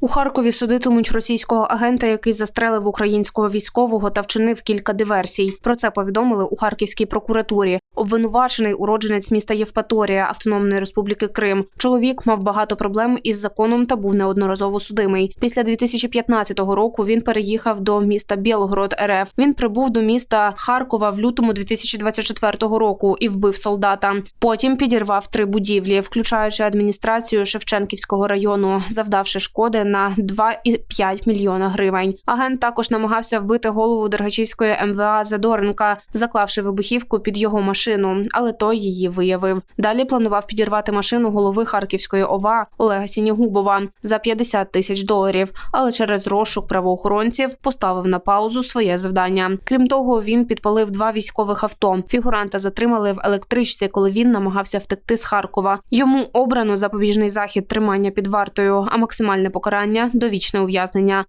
У Харкові судитимуть російського агента, який застрелив українського військового та вчинив кілька диверсій. Про це повідомили у Харківській прокуратурі. Обвинувачений уродженець міста Євпаторія Автономної Республіки Крим. Чоловік мав багато проблем із законом та був неодноразово судимий. Після 2015 року він переїхав до міста Білгород РФ. Він прибув до міста Харкова в лютому 2024 року і вбив солдата. Потім підірвав три будівлі, включаючи адміністрацію Шевченківського району, завдавши шкоди на 2,5 мільйона гривень. Агент також намагався вбити голову Дергачівської МВА Задоренка, заклавши вибухівку під його машину, але той її виявив. Далі планував підірвати машину голови Харківської ОВА Олега Сінігубова за 50 тисяч доларів, але через розшук правоохоронців поставив на паузу своє завдання. Крім того, він підпалив два військових авто. Фігуранта затримали в електричці, коли він намагався втекти з Харкова. Йому обрано запобіжний захід тримання під вартою, а максимальне покарання довічне ув'язнення.